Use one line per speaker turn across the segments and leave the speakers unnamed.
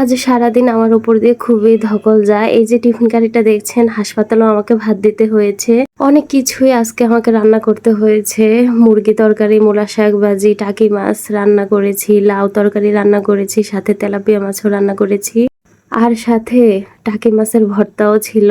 আজ সারাদিন আমার উপর দিয়ে খুবই ধকল যায়। এই যে টিফিন কারিটা দেখছেন, হাসপাতালেও আমাকে ভাত দিতে হয়েছে। অনেক কিছুই আজকে আমাকে রান্না করতে হয়েছে। মুরগি তরকারি, মূলা শাক ভাজি, টাকি মাছ রান্না করেছি, লাউ তরকারি রান্না করেছি, সাথে তেলাপিয়া মাছও রান্না করেছি। আর সাথে টাকি মাছের ভর্তাও ছিল।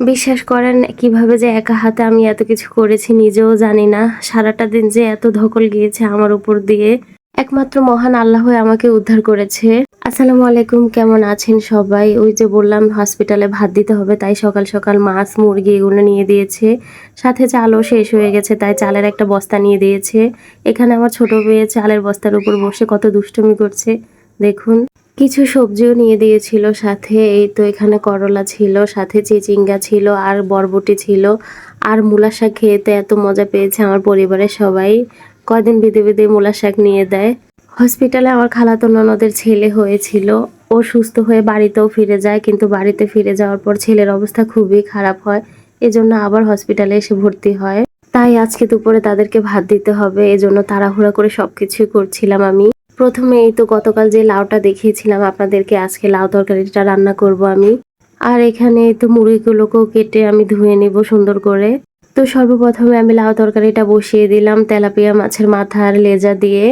বিশ্বাস করেন, কীভাবে যে একা হাতে আমি এত কিছু করেছি নিজেও জানি না। সারাটা দিন যে এত ধকল গিয়েছে আমার উপর দিয়ে। একমাত্র মহান আল্লাহ আমাকে উদ্ধার করেছে। আসসালামু আলাইকুম, কেমন আছেন সবাই? ওই যে বললাম হসপিটালে ভাত দিতে হবে, তাই সকাল সকাল মাছ, মুরগি এগুলো নিয়ে দিয়েছে। সাথে চালও শেষ হয়ে গেছে, তাই চালের একটা বস্তা নিয়ে দিয়েছে। এখানে আমার ছোট মেয়ে চালের বস্তার উপর বসে কত দুষ্টমি করছে, দেখুন। কিছু সবজিও নিয়ে দিয়েছিল, সাথে এই তো এখানে করলা ছিল, সাথে চিচিঙ্গা ছিল, আর বরবটি ছিল, আর মূলা শাক খেতে এত মজা পেয়েছে আমার পরিবারের সবাই। কয়দিন বেঁধে বেঁধে মূলা শাক নিয়ে দেয়। হসপিটালে আমার খালাতো ননদের ছেলে হয়েছিল। ও সুস্থ হয়ে বাড়িতেও ফিরে যায়, কিন্তু বাড়িতে ফিরে যাওয়ার পর ছেলের অবস্থা খুবই খারাপ হয়। এজন্য আবার হসপিটালে এসে ভর্তি হয়। তাই আজকে দুপুরে তাদেরকে ভাত দিতে হবে। এজন্য তাড়াহুড়া করে সবকিছুই করছিলাম আমি। প্রথমে এই তো গতকাল যে লাউটা দেখিয়েছিলাম আপনাদেরকে, আজকে লাউ তরকারিটা রান্না করব আমি। আর এখানে তো মুড়িগুলোকেও কেটে আমি ধুয়ে নিব সুন্দর করে। তো সর্বপ্রথমে আমি লাউ তরকারিটা বসিয়ে দিলাম তেলাপিয়া মাছের মাথা আর লেজা দিয়ে।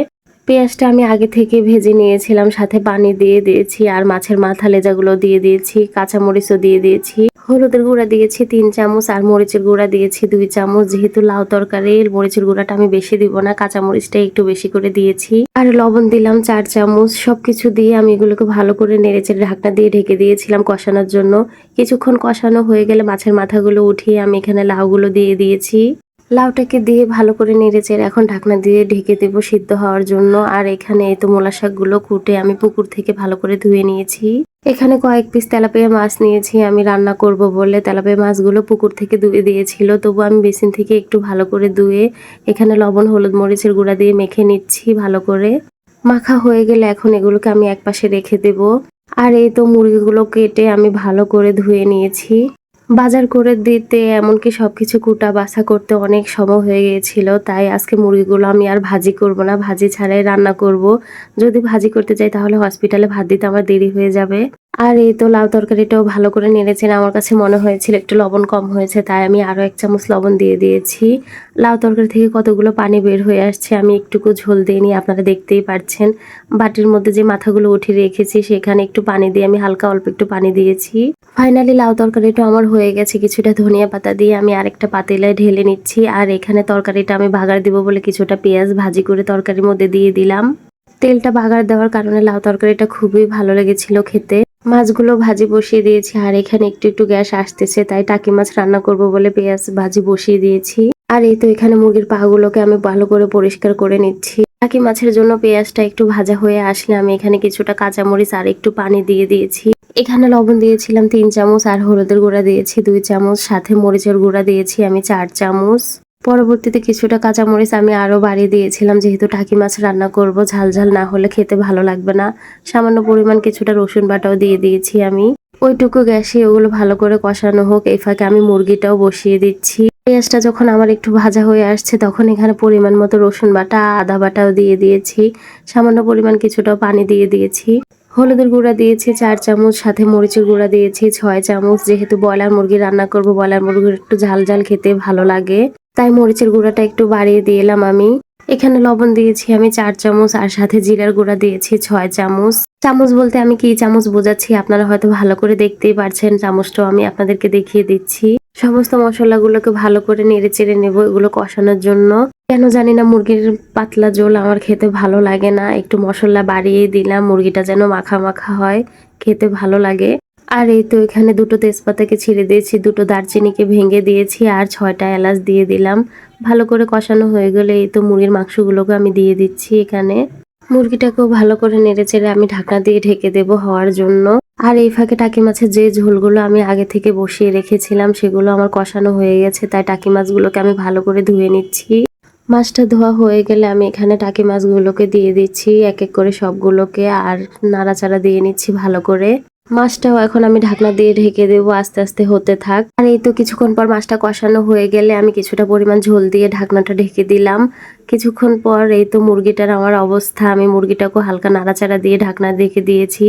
পেঁয়াজটা আমি আগে থেকে ভেজে নিয়েছিলাম, সাথে পানি দিয়ে দিয়েছি, আর মাছের মাথা লেজাগুলো দিয়ে দিয়েছি, কাঁচামরিচও দিয়ে দিয়েছি। হলুদের গুঁড়া দিয়েছি, তিন চামচ, আর মরিচের গুঁড়া দিয়েছি দুই চামচ। যেহেতু লাউ তরকারি মরিচের গুঁড়াটা আমি বেশি দিব না কাঁচা মরিচটা একটু বেশি করে দিয়েছি। আর লবণ দিলাম চার চামচ। সবকিছু দিয়ে আমি এগুলোকে ভালো করে নেড়েচেড়ে ঢাকনা দিয়ে ঢেকে দিয়েছিলাম কষানোর জন্য। কিছুক্ষণ কষানো হয়ে গেলে মাছের মাথাগুলো উঠিয়ে আমি এখানে লাউগুলো দিয়ে দিয়েছি। লাউটাকে দিয়ে ভালো করে নেড়েচেড়ে এখন ঢাকনা দিয়ে ঢেকে দেবো সিদ্ধ হওয়ার জন্য। আর এখানে এই তো মোলা শাকগুলো কুটে আমি পুকুর থেকে ভালো করে ধুয়ে নিয়েছি। এখানে কয়েক পিস তেলাপিয়া মাছ নিয়েছি, আমি রান্না করব বলে। তেলাপিয়া মাছগুলো পুকুর থেকে ধুয়ে দিয়েছিল, তবু আমি বেসিন থেকে একটু ভালো করে ধুয়ে এখানে লবণ, হলুদ, মরিচের গুঁড়া দিয়ে মেখে নিচ্ছি ভালো করে। মাখা হয়ে গেলে এখন এগুলোকে আমি একপাশে রেখে দেব। আর এই তো মুরগিগুলো কেটে আমি ভালো করে ধুয়ে নিয়েছি। বাজার করে দিতে, এমনকি সবকিছু কুটা বাসা করতে অনেক সময় হয়ে গিয়েছিল। তাই আজকে মুরগিগুলো আমি আর ভাজি করব না, ভাজি ছাড়াই রান্না করব। যদি ভাজি করতে যাই তাহলে হসপিটালে ভাত দিতে আমার দেরি হয়ে যাবে। আর এই তো লাউ তরকারিটাও ভালো করে নেড়েছেন আমার কাছে মনে হয়েছিল, একটু লবণ কম হয়েছে, তাই আমি আরও এক চামচ লবণ দিয়ে দিয়েছি। লাউ তরকারি থেকে কতগুলো পানি বের হয়ে আসছে আমি একটুকু ঝোল দিইনি আপনারা দেখতেই পাচ্ছেন বাটির মধ্যে যে মাথাগুলো উঠিয়ে রেখেছি, সেখানে একটু পানি দিয়ে আমি হালকা অল্প একটু পানি দিয়েছি। ফাইনালি লাউ তরকারিটা আমার হয়ে গেছে। কিছুটা ধনিয়া পাতা দিয়ে আমি আরেকটা পাতিলে ঢেলে নিচ্ছি। আর এখানে তরকারিটা আমি ভাগার দিব বলে কিছুটা পেঁয়াজ ভাজি করে তরকারির মধ্যে দিয়ে দিলাম। তেলটা বাগার দেওয়ার কারণে লাউ তরকারিটা খুবই ভালো লেগেছিল খেতে। মাছগুলো ভাজি বসিয়ে দিয়েছি, আর এখানে একটু একটু গ্যাস আসতেছে, তাই টাকি মাছ রান্না করব বলে পেঁয়াজ ভাজি বসিয়ে দিয়েছি। আর এই তো এখানে মুরগির পাগুলোকে আমি ভালো করে পরিষ্কার করে নিচ্ছি। টাকি মাছের জন্য পেঁয়াজটা একটু ভাজা হয়ে আসলে আমি এখানে কিছুটা কাঁচামরিচ আর একটু পানি দিয়ে দিয়েছি। এখানে লবণ দিয়েছিলাম তিন চামচ আর হলুদের গুঁড়া দিয়েছি দুই চামচ, সাথে মরিচের গুঁড়া দিয়েছি আমি চার চামচ। পরবর্তীতে কিছুটা কাঁচামরিচ আমি আরও বাড়িয়ে দিয়েছিলাম, যেহেতু টাকি মাছ রান্না করব, ঝাল ঝাল না হলে খেতে ভালো লাগবে না। সামান্য পরিমাণ কিছুটা রসুন বাটাও দিয়ে দিয়েছি আমি। ওইটুকু গ্যাসে ওগুলো ভালো করে কষানো হোক এই ফাঁকে আমি মুরগিটাও বসিয়ে দিচ্ছি। পেঁয়াজটা যখন আমার একটু ভাজা হয়ে আসছে, তখন এখানে পরিমাণ মতো রসুন বাটা, আদা বাটাও দিয়ে দিয়েছি। সামান্য পরিমাণ কিছুটাও পানি দিয়ে দিয়েছি। হলুদের গুঁড়া দিয়েছি, চার চামচ, সাথে মরিচের গুঁড়া দিয়েছি, ছয় চামচ। যেহেতু ব্রয়লার মুরগি রান্না করব, ব্রয়লার মুরগির একটু ঝাল ঝাল খেতে ভালো লাগে। তাই মরিচের গুঁড়াটা একটু বাড়িয়ে দিয়ে এলাম আমি। এখানে লবণ দিয়েছি আমি চার চামচ আর সাথে জিরার গুঁড়া দিয়েছি ছয় চামচ। চামচ বলতে আমি কি চামচ বোঝাচ্ছি আপনারা হয়তো ভালো করে দেখতেই পারছেন, চামচটাও আমি আপনাদেরকে দেখিয়ে দিচ্ছি। সমস্ত মশলাগুলোকে ভালো করে নেড়ে চেড়ে নেব এগুলো কষানোর জন্য। কেন জানি না মুরগির পাতলা ঝোল আমার খেতে ভালো লাগে না, একটু মশলা বাড়িয়ে দিলাম, মুরগিটা যেন মাখা মাখা হয়, খেতে ভালো লাগে। আর এই তো এখানে দুটো তেজপাতাকে ছিঁড়ে দিয়েছি, দুটো দারচিনিকে ভেঙে দিয়েছি আর ছয়টা এলাচ দিয়ে দিলাম। ভালো করে কষানো হয়ে গেলে এই তো মুরগির মাংসগুলোকে আমি দিয়ে দিচ্ছি এখানে। মুরগিটাকেও ভালো করে নেড়ে চেড়ে আমি ঢাকনা দিয়ে ঢেকে দেব হওয়ার জন্য। আর এই ফাঁকে টাকি মাছের যে ঝোলগুলো আমি আগে থেকে বসিয়ে রেখেছিলাম, সেগুলো আমার কষানো হয়ে গেছে, তাই টাকি মাছগুলোকে আমি ভালো করে ধুয়ে নিচ্ছি। মাছটা ধোয়া হয়ে গেলে আমি এখানে টাকি মাছগুলোকে দিয়ে দিচ্ছি, এক এক করে সবগুলোকে, আর নাড়াচাড়া দিয়ে নিচ্ছি ভালো করে। মাছটাও এখন আমি ঢাকনা দিয়ে ঢেকে দেবো, আস্তে আস্তে হতে থাক। আর এই তো কিছুক্ষণ পর মাছটা কষানো হয়ে গেলে আমি কিছুটা পরিমাণ ঝোল দিয়ে ঢাকনাটা ঢেকে দিলাম। কিছুক্ষণ পর এই তো মুরগিটার আমার অবস্থা, আমি মুরগিটাকেও হালকা নাড়াচাড়া দিয়ে ঢাকনা ঢেকে দিয়েছি।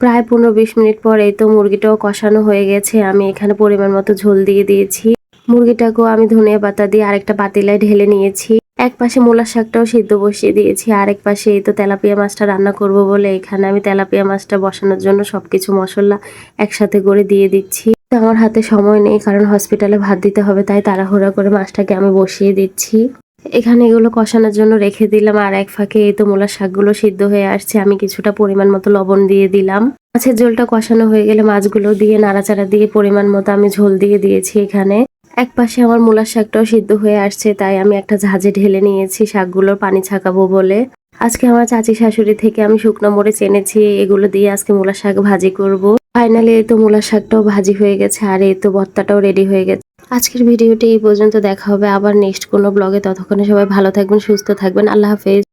প্রায় পনেরো বিশ মিনিট পর এই তো মুরগিটাও কষানো হয়ে গেছে, আমি এখানে পরিমাণ মতো ঝোল দিয়ে দিয়েছি। মুরগিটাকেও আমি ধনিয়া পাতা দিয়ে আরেকটা পাতিলায় ঢেলে নিয়েছি। এক পাশে মূলার শাকটাও সিদ্ধ বসিয়ে দিয়েছি, আর এক পাশে এই তো তেলাপিয়া মাছটা রান্না করব বলে এখানে আমি তেলাপিয়া মাছটা বসানোর জন্য সবকিছু মশলা একসাথে করে দিয়ে দিচ্ছি। আমার হাতে সময় নেই, কারণ হসপিটালে ভাত দিতে হবে, তাই তাড়াহুড়া করে মাছটাকে আমি বসিয়ে দিচ্ছি। এখানে এগুলো কষানোর জন্য রেখে দিলাম, আর এক ফাঁকে এই তো মূলার শাকগুলো সিদ্ধ হয়ে আসছে, আমি কিছুটা পরিমাণ মতো লবণ দিয়ে দিলাম। মাছের ঝোলটা কষানো হয়ে গেলে মাছগুলো দিয়ে, নাড়াচাড়া দিয়ে পরিমাণ মতো আমি ঝোল দিয়ে দিয়েছি এখানে। এক পাশে আমার মূলার শাকটাও সিদ্ধ হয়ে আসছে, তাই আমি একটা ঝাঁঝে ঢেলে নিয়েছি, শাকগুলোর পানি ছাকাবো বলে। আজকে আমার চাচি শাশুড়ি থেকে আমি শুকনো মরিচ এনেছি, এগুলো দিয়ে আজকে মূলার শাক ভাজি করব। ফাইনালি এই তো মূলার শাকটাও ভাজি হয়ে গেছে, আর এই তো ভর্তাটাও রেডি হয়ে গেছে। আজকের ভিডিওটি এই পর্যন্ত, দেখা হবে আবার নেক্সট কোনো ব্লগে ততক্ষণে সবাই ভালো থাকবেন, সুস্থ থাকবেন, আল্লাহ হাফেজ।